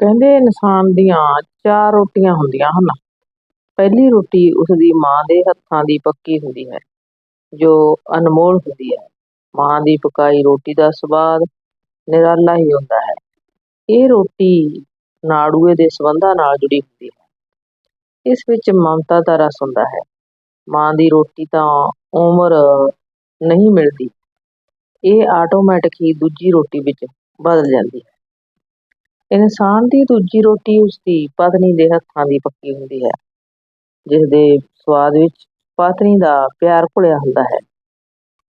ਕਹਿੰਦੇ ਇਨਸਾਨ ਦੀਆਂ ਚਾਰ ਰੋਟੀਆਂ ਹੁੰਦੀਆਂ ਹਨ। ਪਹਿਲੀ ਰੋਟੀ ਉਸਦੀ ਮਾਂ ਦੇ ਹੱਥਾਂ ਦੀ ਪੱਕੀ ਹੁੰਦੀ ਹੈ, ਜੋ ਅਨਮੋਲ ਹੁੰਦੀ ਹੈ। ਮਾਂ ਦੀ ਪਕਾਈ ਰੋਟੀ ਦਾ ਸਵਾਦ ਨਿਰਾਲਾ ਹੀ ਹੁੰਦਾ ਹੈ। ਇਹ ਰੋਟੀ ਨਾੜੂਏ ਦੇ ਸੰਬੰਧਾਂ ਨਾਲ ਜੁੜੀ ਹੁੰਦੀ ਹੈ। ਇਸ ਵਿੱਚ ਮਮਤਾ ਦਾ ਰਸ ਹੁੰਦਾ ਹੈ। ਮਾਂ ਦੀ ਰੋਟੀ ਤਾਂ ਉਮਰ ਨਹੀਂ ਮਿਲਦੀ। ਇਹ ਆਟੋਮੈਟਿਕ ਹੀ ਦੂਜੀ ਰੋਟੀ ਵਿੱਚ ਬਦਲ ਜਾਂਦੀ ਹੈ। ਇਨਸਾਨ ਦੀ ਦੂਜੀ ਰੋਟੀ ਉਸਦੀ ਪਤਨੀ ਦੇ ਹੱਥਾਂ ਦੀ ਪੱਕੀ ਹੁੰਦੀ ਹੈ ਜਿਸ ਦੇ ਸਵਾਦ ਵਿੱਚ ਪਤਨੀ ਦਾ ਪਿਆਰ ਘੁਲਿਆ ਹੁੰਦਾ ਹੈ।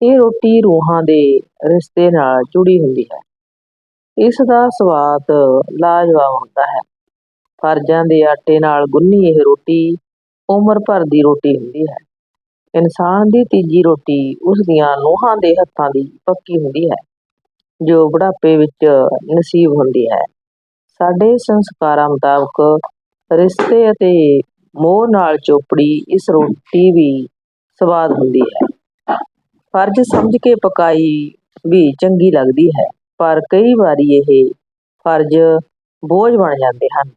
ਇਹ ਰੋਟੀ ਰੂਹਾਂ ਦੇ ਰਿਸ਼ਤੇ ਨਾਲ ਜੁੜੀ ਹੁੰਦੀ ਹੈ। ਇਸ ਦਾ ਸਵਾਦ ਲਾਜਵਾਬ ਹੁੰਦਾ ਹੈ। ਫਰਜ਼ਾਂ ਦੇ ਆਟੇ ਨਾਲ ਗੁੰਨੀ ਇਹ ਰੋਟੀ ਉਮਰ ਭਰ ਦੀ ਰੋਟੀ ਹੁੰਦੀ ਹੈ। ਇਨਸਾਨ ਦੀ ਤੀਜੀ ਰੋਟੀ ਉਸ ਦੀਆਂ ਨੂੰਹਾਂ ਦੇ ਹੱਥਾਂ ਦੀ ਪੱਕੀ ਹੁੰਦੀ ਹੈ, ਜੋ ਬੁਢਾਪੇ ਵਿੱਚ ਨਸੀਬ ਹੁੰਦੀ ਹੈ। ਸਾਡੇ ਸੰਸਕਾਰਾਂ ਮੁਤਾਬਕ ਰਿਸ਼ਤੇ ਅਤੇ ਮੋਹ ਨਾਲ ਚੋਪੜੀ ਇਸ ਰੋਟੀ ਵੀ ਸਵਾਦ ਹੁੰਦੀ ਹੈ। ਫਰਜ਼ ਸਮਝ ਕੇ ਪਕਾਈ ਵੀ ਚੰਗੀ ਲੱਗਦੀ ਹੈ, ਪਰ ਕਈ ਵਾਰੀ ਇਹ ਫਰਜ਼ ਬੋਝ ਬਣ ਜਾਂਦੇ ਹਨ।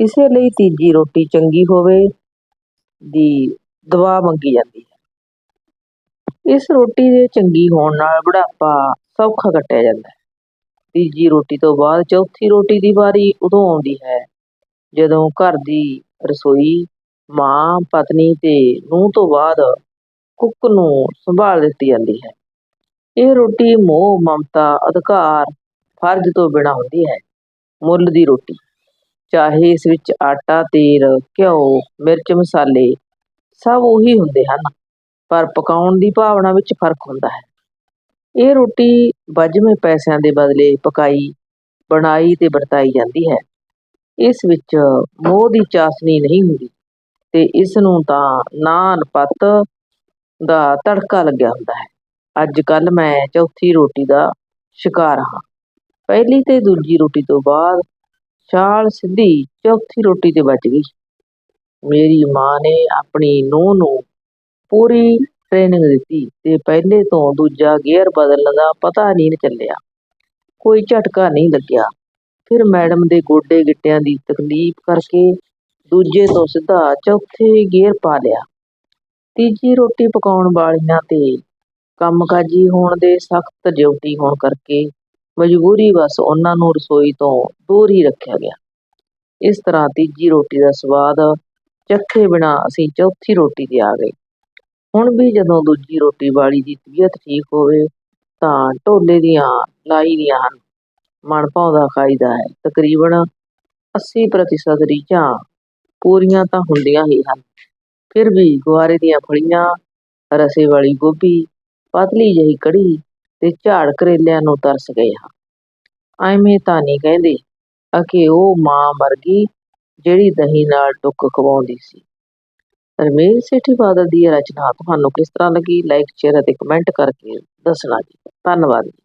ਇਸੇ ਲਈ ਤੀਜੀ ਰੋਟੀ ਚੰਗੀ ਹੋਵੇ ਦੀ ਦੁਆ ਮੰਗੀ ਜਾਂਦੀ ਹੈ। ਇਸ ਰੋਟੀ ਦੇ ਚੰਗੀ ਹੋਣ ਨਾਲ ਬੁਢਾਪਾ ਸੌਖਾ ਕੱਟਿਆ ਜਾਂਦਾ ਹੈ। ਤੀਜੀ ਰੋਟੀ ਤੋਂ ਬਾਅਦ ਚੌਥੀ ਰੋਟੀ ਦੀ ਵਾਰੀ ਉਦੋਂ ਆਉਂਦੀ ਹੈ। ਜਦੋਂ ਘਰ ਦੀ ਰਸੋਈ, ਮਾਂ, ਪਤਨੀ ਤੇ ਨੂੰਹ ਤੋਂ ਬਾਅਦ ਕੁੱਕ ਨੂੰ ਸੰਭਾਲ ਦਿੱਤੀ ਜਾਂਦੀ ਹੈ। ਇਹ ਰੋਟੀ ਮੋਹ, ਮਮਤਾ, ਅਧਿਕਾਰ, ਫਰਜ਼ ਤੋਂ ਬਿਨਾਂ ਹੁੰਦੀ ਹੈ। ਮੁੱਲ ਦੀ ਰੋਟੀ, ਚਾਹੇ ਇਸ ਵਿੱਚ ਆਟਾ, ਤੇਲ, ਘਿਓ, ਮਿਰਚ, ਮਸਾਲੇ ਸਭ ਉਹੀ ਹੁੰਦੇ ਹਨ, ਪਰ ਪਕਾਉਣ ਦੀ ਭਾਵਨਾ ਵਿੱਚ ਫ਼ਰਕ ਹੁੰਦਾ ਹੈ। ਇਹ ਰੋਟੀ ਵੱਜਵੇਂ ਪੈਸਿਆਂ ਦੇ ਬਦਲੇ ਪਕਾਈ, ਬਣਾਈ ਤੇ ਵਰਤਾਈ ਜਾਂਦੀ ਹੈ। ਇਸ ਵਿੱਚ ਮੋਹ ਦੀ ਚਾਸ਼ਨੀ ਨਹੀਂ ਹੁੰਦੀ ਤੇ ਇਸ ਨੂੰ ਤਾਂ ਨਾਨ ਪੱਤ ਦਾ ਤੜਕਾ ਲੱਗਿਆ ਹੁੰਦਾ ਹੈ। ਅੱਜ ਕੱਲ ਮੈਂ ਚੌਥੀ ਰੋਟੀ ਦਾ ਸ਼ਿਕਾਰ ਹਾਂ। ਪਹਿਲੀ ਤੇ ਦੂਜੀ ਰੋਟੀ ਤੋਂ ਬਾਅਦ ਛਾਲ ਸਿੱਧੀ ਚੌਥੀ ਰੋਟੀ ਤੇ ਬਚ ਗਈ। ਮੇਰੀ ਮਾਂ ਨੇ ਆਪਣੀ ਨੂੰਹ ਨੂੰ ਪੂਰੀ ਟ੍ਰੇਨਿੰਗ ਦਿੱਤੀ ਤੇ ਪਹਿਲੇ ਤੋਂ ਦੂਜਾ ਗੇਅਰ ਬਦਲਣ ਦਾ ਪਤਾ ਨਹੀਂ ਚੱਲਿਆ। ਕੋਈ ਝਟਕਾ ਨਹੀਂ ਲੱਗਿਆ। ਫਿਰ ਮੈਡਮ ਦੇ ਗੋਡੇ ਗਿੱਟਿਆਂ ਦੀ ਤਕਲੀਫ ਕਰਕੇ ਦੂਜੇ ਤੋਂ ਸਿੱਧਾ ਚੌਥੇ ਗੇਅਰ ਪਾ ਲਿਆ। ਤੀਜੀ ਰੋਟੀ ਪਕਾਉਣ ਵਾਲੀਆਂ ਤੇ ਕੰਮਕਾਜੀ ਹੋਣ ਦੇ ਸਖਤ ਡਿਊਟੀ ਹੋਣ ਕਰਕੇ ਮਜਬੂਰੀ ਵਸ ਉਹਨਾਂ ਨੂੰ ਰਸੋਈ ਤੋਂ ਦੂਰ ਹੀ ਰੱਖਿਆ ਗਿਆ। ਇਸ ਤਰ੍ਹਾਂ ਤੀਜੀ ਰੋਟੀ ਦਾ ਸਵਾਦ ਚੱਖੇ ਬਿਨਾਂ ਅਸੀਂ ਚੌਥੀ ਰੋਟੀ ਤੇ ਆ ਗਏ। ਹੁਣ ਵੀ ਜਦੋਂ ਦੂਜੀ ਰੋਟੀ ਵਾਲੀ ਦੀ ਤਬੀਅਤ ਠੀਕ ਹੋਵੇ, ਤਾਂ ਢੋਲੇ ਦੀਆਂ, ਲਾਈ ਦੀਆਂ ਹਨ ਮਨ ਭਾਉਂਦਾ ਖਾਈਦਾ ਹੈ। ਤਕਰੀਬਨ 80% ਰੀਝਾਂ ਪੂਰੀਆਂ ਤਾਂ ਹੁੰਦੀਆਂ ਹੀ ਹਨ। ਫਿਰ ਵੀ ਗੁਆਰੇ ਦੀਆਂ ਫਲੀਆਂ, ਰਸੇ ਵਾਲੀ ਗੋਭੀ, ਪਤਲੀ ਜਿਹੀ ਕੜੀ ਤੇ ਝਾੜ ਕਰੇਲਿਆਂ ਨੂੰ ਤਰਸ ਗਏ ਹਾਂ। ਐਵੇਂ ਤਾਂ ਨਹੀਂ ਕਹਿੰਦੇ ਅਕੇ ਉਹ ਮਾਂ ਮਰ ਗਈ ਜਿਹੜੀ ਦਹੀਂ ਨਾਲ ਟੁੱਕ ਖਵਾਉਂਦੀ ਸੀ। ਰਮੇਲ ਸੇਠੀ ਬਾਦਲ ਦੀ ਇਹ ਰਚਨਾ ਤੁਹਾਨੂੰ ਕਿਸ ਤਰ੍ਹਾਂ ਲੱਗੀ? ਲਾਈਕ ਸ਼ੇਅਰ ਅਤੇ ਕਮੈਂਟ ਕਰਕੇ ਦੱਸਣਾ ਜੀ। ਧੰਨਵਾਦ ਜੀ।